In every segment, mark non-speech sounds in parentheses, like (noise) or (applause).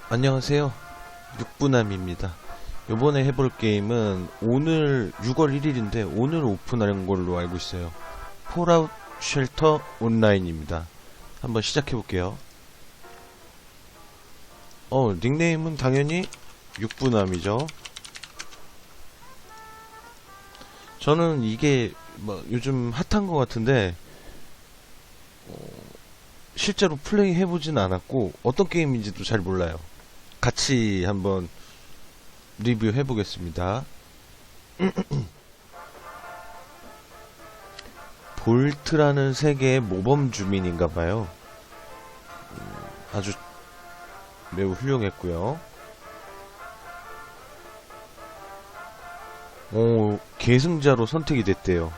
어, 안녕하세요. 육부남입니다. 요번에 해볼 게임은 오늘 6월 1일인데 오늘 오픈하는 걸로 알고 있어요. 폴아웃 쉘터 온라인입니다. 한번 시작해 볼게요. 어, 닉네임은 당연히 육부남이죠. 저는 이게 뭐 요즘 핫한 것 같은데 어, 실제로 플레이 해보진 않았고 어떤 게임인지도 잘 몰라요. 같이 한번 리뷰해 보겠습니다. (clears throat) 볼트라는 세계의 모범 주민인가 봐요. 음, 아주 매우 훌륭했고요. 오, 계승자로 선택이 됐대요.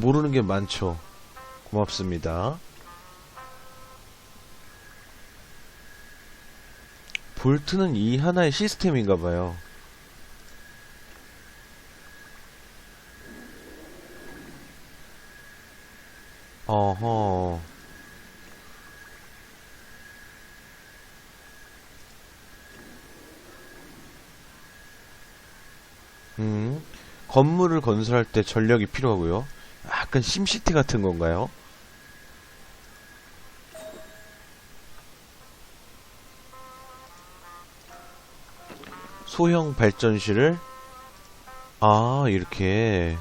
모르는 게 많죠. 고맙습니다. 볼트는 이 하나의 시스템인가 봐요. 어허. 음, 건물을 건설할 때 전력이 필요하고요. 약간 심시티 같은 건가요? 소형 발전실을 아 이렇게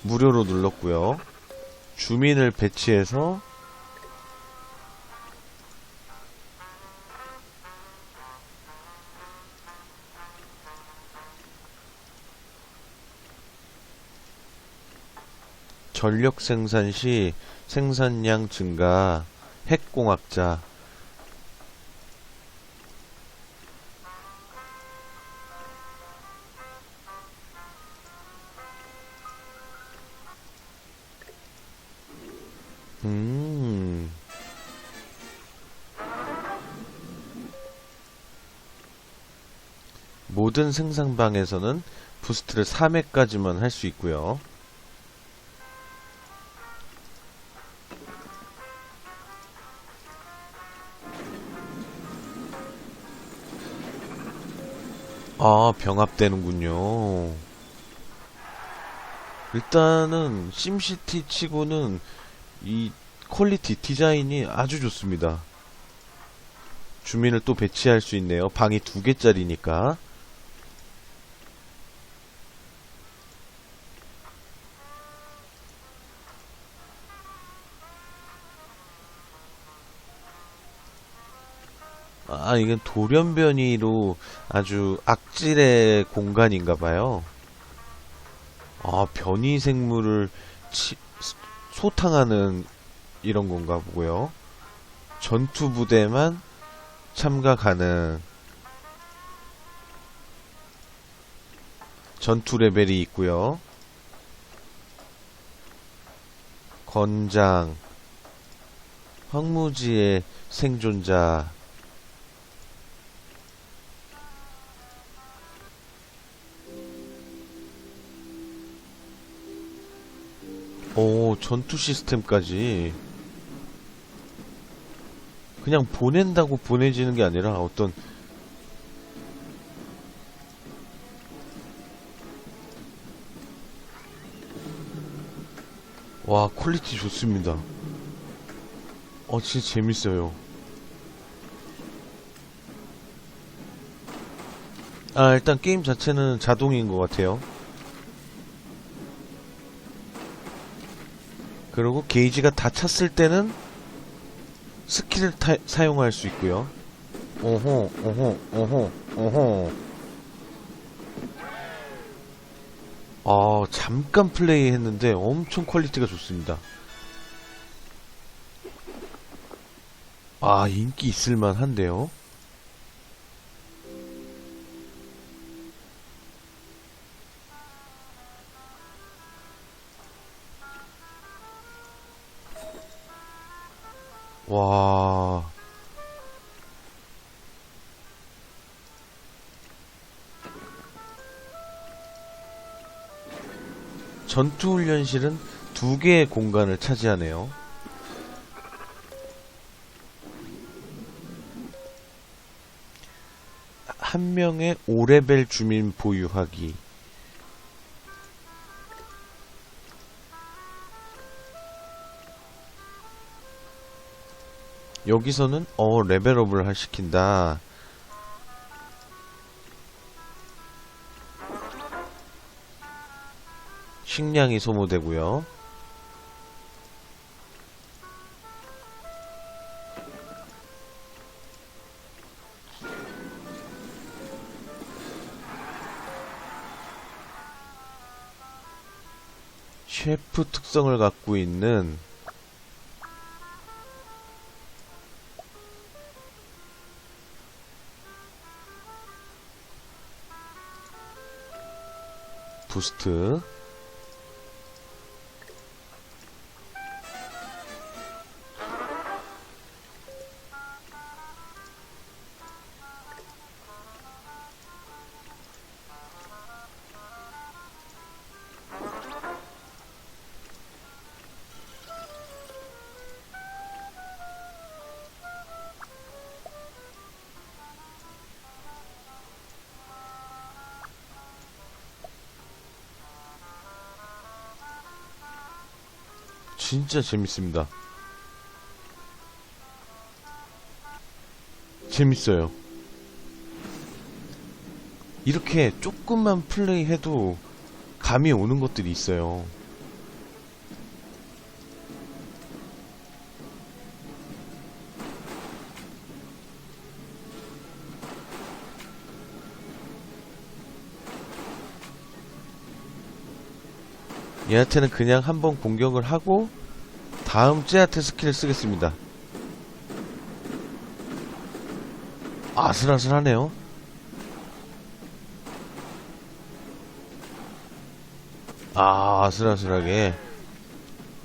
무료로 눌렀고요. 주민을 배치해서 전력 생산 시 생산량 증가, 핵공학자, 음, 모든 생산방에서는 부스트를 3회까지만 할 수 있고요. 아, 병합되는군요. 일단은 심시티 치고는 이 퀄리티 디자인이 아주 좋습니다. 주민을 또 배치할 수 있네요. 방이 두 개짜리니까. 아, 이건 돌연변이로 아주 악질의 공간인가 봐요. 아, 변이 생물을 치- 소탕하는 이런 건가 보고요. 전투 부대만 참가 가능. 전투 레벨이 있고요. 건장, 황무지의 생존자, 오, 전투 시스템까지. 그냥 보낸다고 보내지는 게 아니라 어떤 와, 퀄리티 좋습니다. 어, 진짜 재밌어요. 아, 일단 게임 자체는 자동인 것 같아요. 그리고 게이지가 다 찼을 때는 스킬을 타- 사용할 수 있고요. 오호, 오호, 오호, 오호. 아, 잠깐 플레이 했는데 엄청 퀄리티가 좋습니다. 아, 인기 있을만 한데요. 전투훈련실은 두 개의 공간을 차지하네요. 한 명의 5레벨 주민 보유하기. 여기서는 어 레벨업을 하- 시킨다. 식량이 소모되고요. 셰프 특성을 갖고 있는 부스트 진짜 재밌습니다. 재밌어요. 이렇게 조금만 플레이해도 감이 오는 것들이 있어요. 얘한테는 그냥 한번 공격을 하고 다음 쟤한테 스킬을 쓰겠습니다. 아슬아슬하네요. 아, 아슬아슬하게.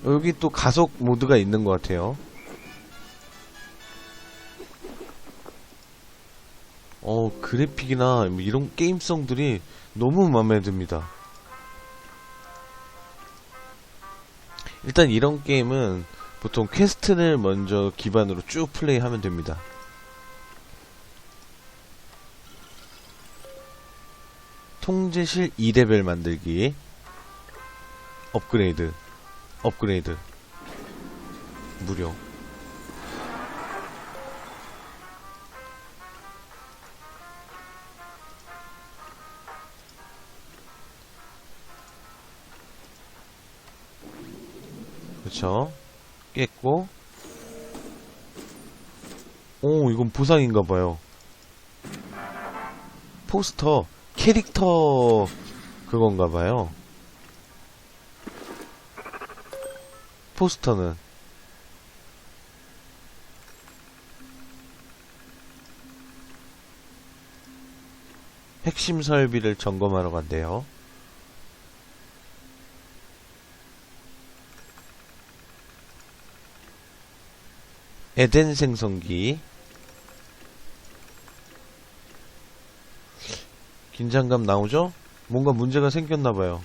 여기 또 가속 모드가 있는 것 같아요. 어, 그래픽이나 뭐 이런 게임성들이 너무 마음에 듭니다. 일단 이런 게임은 보통 퀘스트를 먼저 기반으로 쭉 플레이하면 됩니다. 통제실 2레벨 만들기. 업그레이드. 업그레이드. 무료 그쵸? 깼고. 오 이건 보상인가봐요. 포스터 캐릭터 그건가봐요. 포스터는. 핵심 설비를 점검하러 간대요 에덴 생성기 긴장감 나오죠? 뭔가 문제가 생겼나봐요.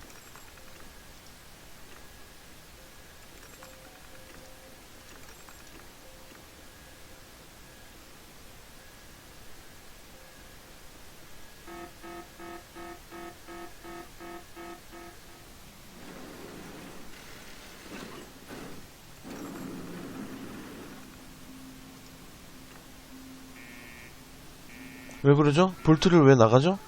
왜 그러죠? 볼트를 왜 나가죠?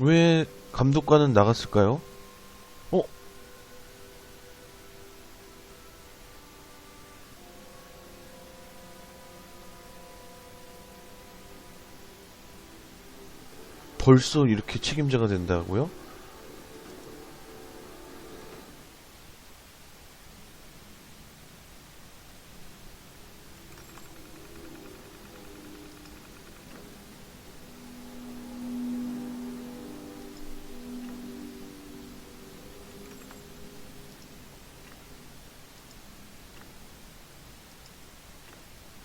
왜 감독관은 나갔을까요? 벌써 이렇게 책임자가 된다고요?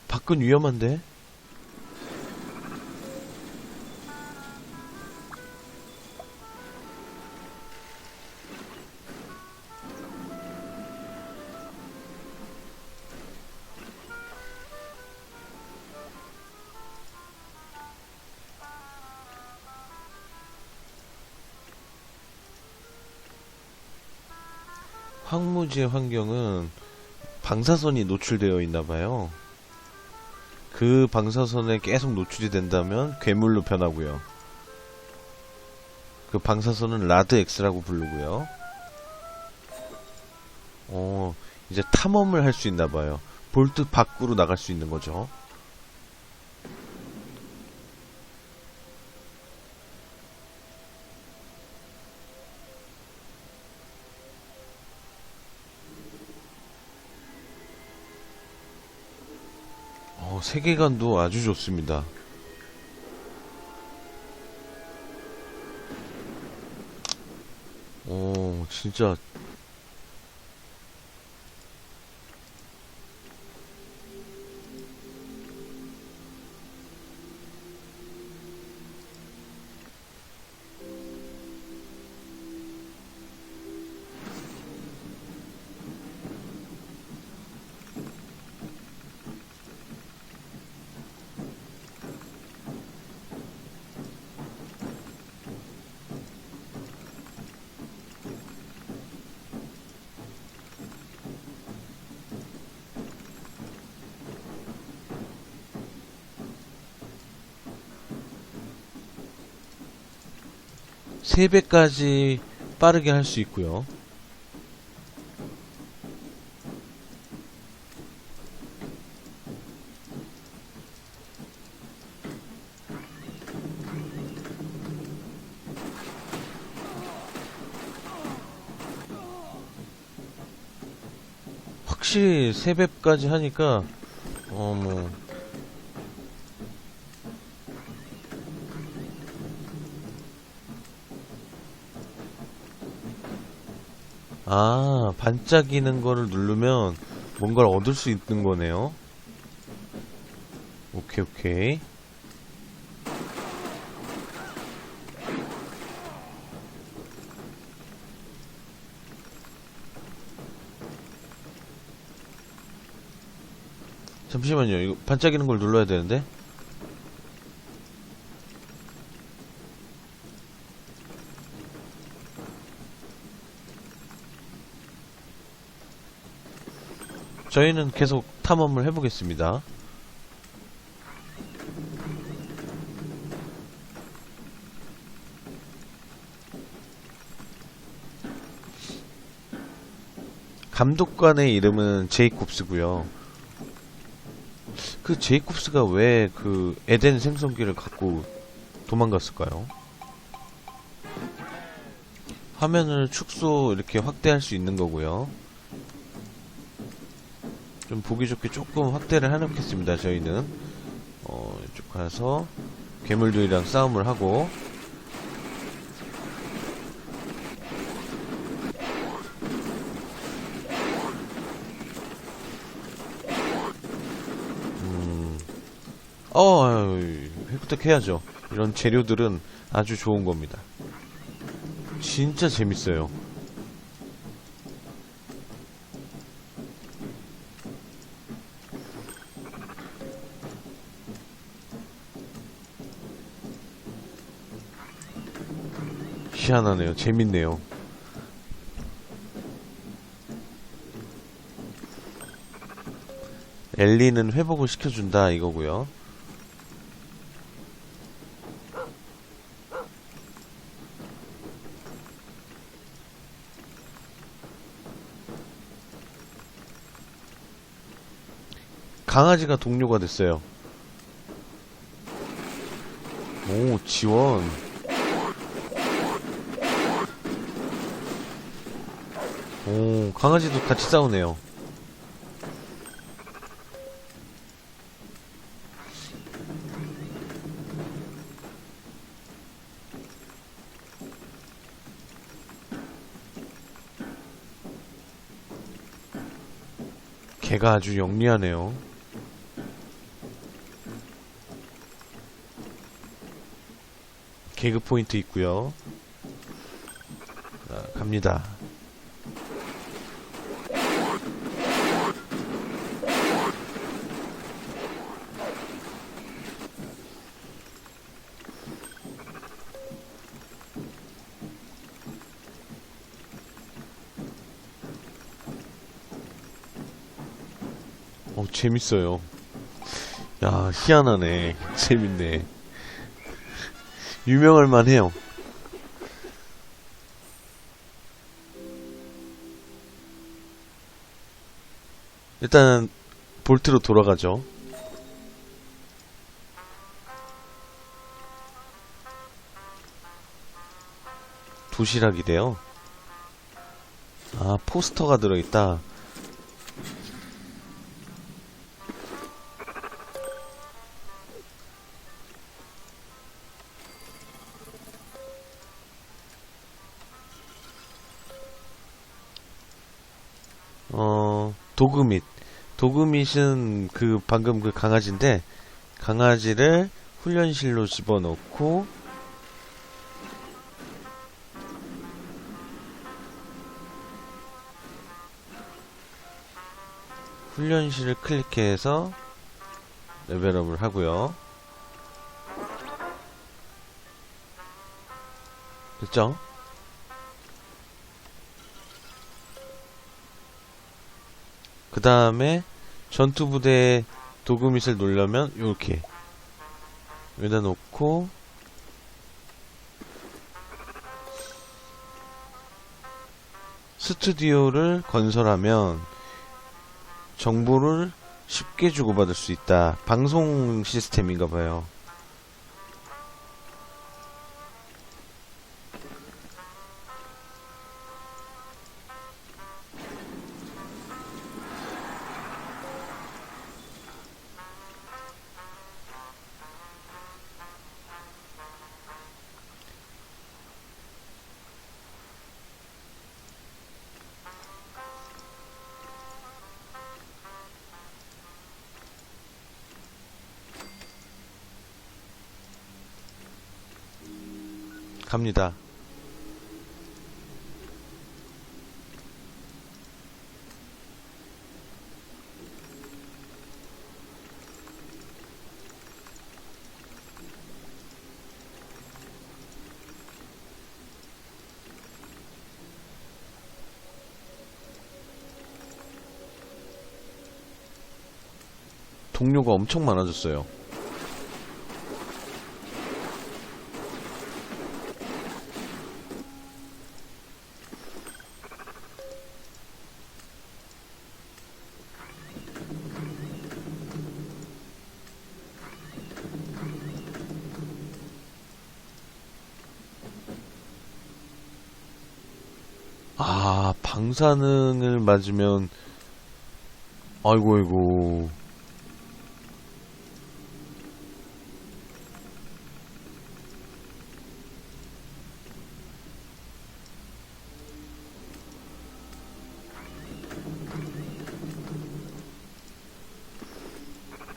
밖은 위험한데? 황무지의 환경은 방사선이 노출되어 있나 봐요. 그 방사선에 계속 노출이 된다면 괴물로 변하고요. 그 방사선은 라드 X라고 부르고요. 어, 이제 탐험을 할 수 있나 봐요. 볼트 밖으로 나갈 수 있는 거죠. 어, 세계관도 아주 좋습니다. 오, 진짜. 세배까지 빠르게 할 수 있고요. 확실히 세배까지 하니까 어뭐 아, 반짝이는 거를 누르면 뭔가를 얻을 수 있는 거네요. 오케이, 오케이. 잠시만요. 이거 반짝이는 걸 눌러야 되는데. 저희는 계속 탐험을 해보겠습니다. 감독관의 이름은 제이콥스고요. 그 제이콥스가 왜 그 에덴 생성기를 갖고 도망갔을까요? 화면을 축소 이렇게 확대할 수 있는 거고요. 좀 보기 좋게 조금 확대를 해놓겠습니다. 저희는 어, 이쪽 가서 괴물들이랑 싸움을 하고 음, 어, 획득해야죠. 이런 재료들은 아주 좋은 겁니다. 진짜 재밌어요. 희한하네요. 재밌네요. 엘리는 회복을 시켜준다 이거고요. 강아지가 동료가 됐어요. 오, 지원. 오, 강아지도 같이 싸우네요. 개가 아주 영리하네요. 개그 포인트 있구요 아, 갑니다. 재밌어요. 야, 희한하네. 재밌네. 유명할 만해요. 일단 볼트로 돌아가죠. 도시락이래요. 아, 포스터가 들어있다. 도그밋. 도그밋은 그 방금 그 강아지인데 강아지를 훈련실로 집어넣고 훈련실을 클릭해서 레벨업을 하고요. 됐죠? 그 다음에 전투부대에 도그밋을 놓으려면 요렇게 여기다 놓고 스튜디오를 건설하면 정보를 쉽게 주고받을 수 있다. 방송 시스템인가 봐요. 갑니다. 동료가 엄청 많아졌어요. 아, 방사능을 맞으면, 아이고, 아이고.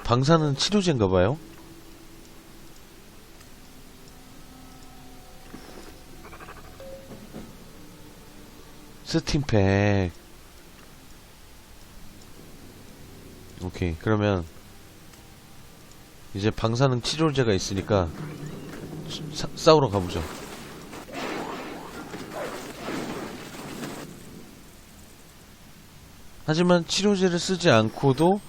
방사능 치료제인가 봐요? 스팀팩. 오케이. 그러면 이제 방사능 치료제가 있으니까 사- 싸우러 가보죠. 하지만 치료제를 쓰지 않고도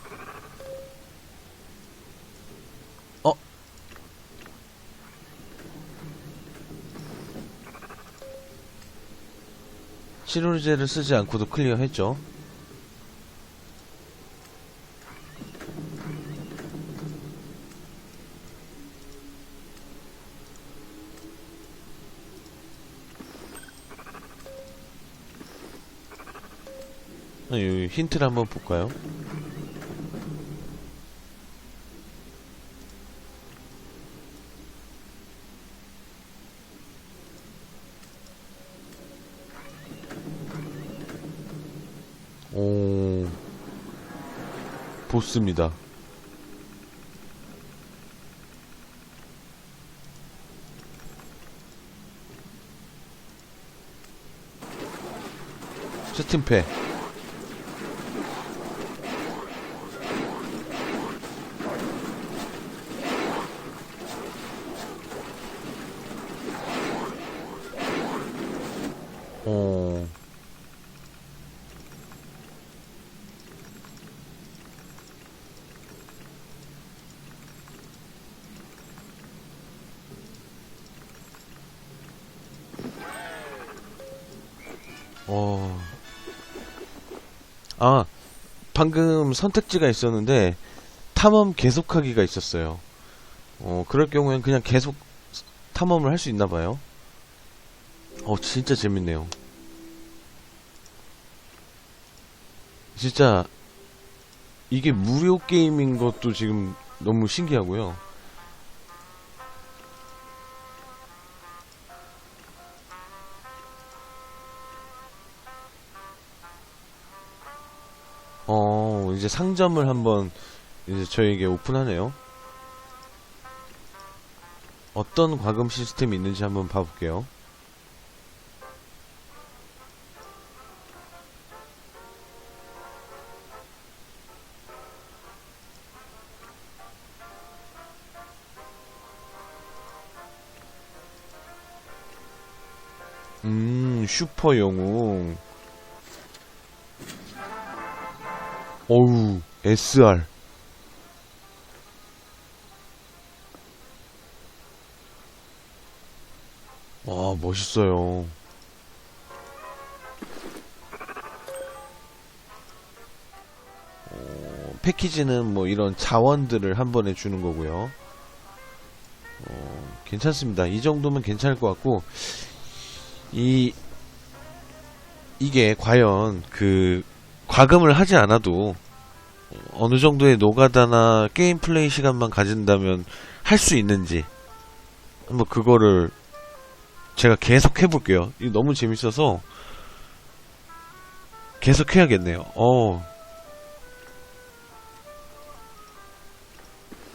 치료제를 쓰지 않고도 클리어했죠. 아, 이 힌트를 한번 볼까요? 오, 보스입니다. 채팅패. 어. 아, 방금 선택지가 있었는데, 탐험 계속하기가 있었어요. 어, 그럴 경우엔 그냥 계속 탐험을 할 수 있나 봐요. 어, 진짜 재밌네요. 진짜, 이게 무료 게임인 것도 지금 너무 신기하고요. 이제 상점을 한번 이제 저에게 오픈하네요. 어떤 과금 시스템이 있는지 한번 봐볼게요. 음, 슈퍼 영웅. 어우, SR. 와, 멋있어요. 어, 패키지는 뭐 이런 자원들을 한 번에 주는 거고요. 어, 괜찮습니다. 이 정도면 괜찮을 것 같고, 이, 이게 과연 그, 과금을 하지 않아도 어느 정도의 노가다나 게임 플레이 시간만 가진다면 할 수 있는지 한번 그거를 제가 계속 해볼게요. 이 너무 재밌어서 계속 해야겠네요. 어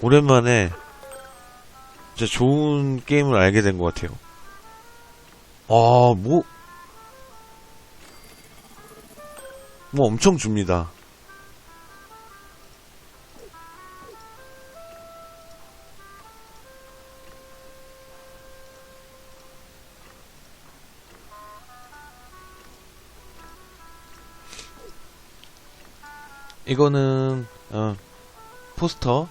오랜만에 진짜 좋은 게임을 알게 된 것 같아요. 아, 뭐, 뭐 엄청 줍니다. 이거는 어, 포스터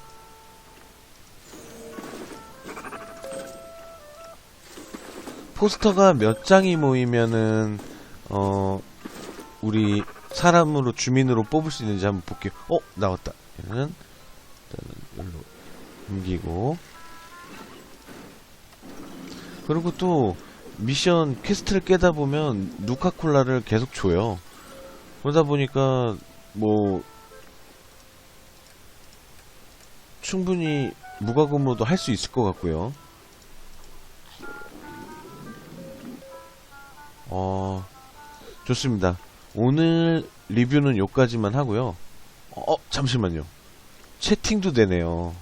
포스터가 몇 장이 모이면은 어 우리 사람으로 주민으로 뽑을 수 있는지 한번 볼게요. 어 나왔다. 얘는 일단은 여기로 옮기고 그리고 또 미션 퀘스트를 깨다 보면 누카콜라를 계속 줘요. 그러다 보니까 뭐 충분히 무과금으로도 할 수 있을 것 같고요. 어 좋습니다. 오늘 리뷰는 여기까지만 하고요. 어, 잠시만요. 채팅도 되네요.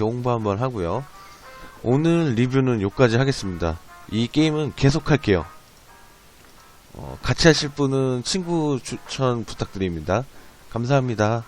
이렇게 홍보 한번 하고요. 오늘 리뷰는 여기까지 하겠습니다. 이 게임은 계속 할게요. 어, 같이 하실 분은 친구 추천 부탁드립니다. 감사합니다.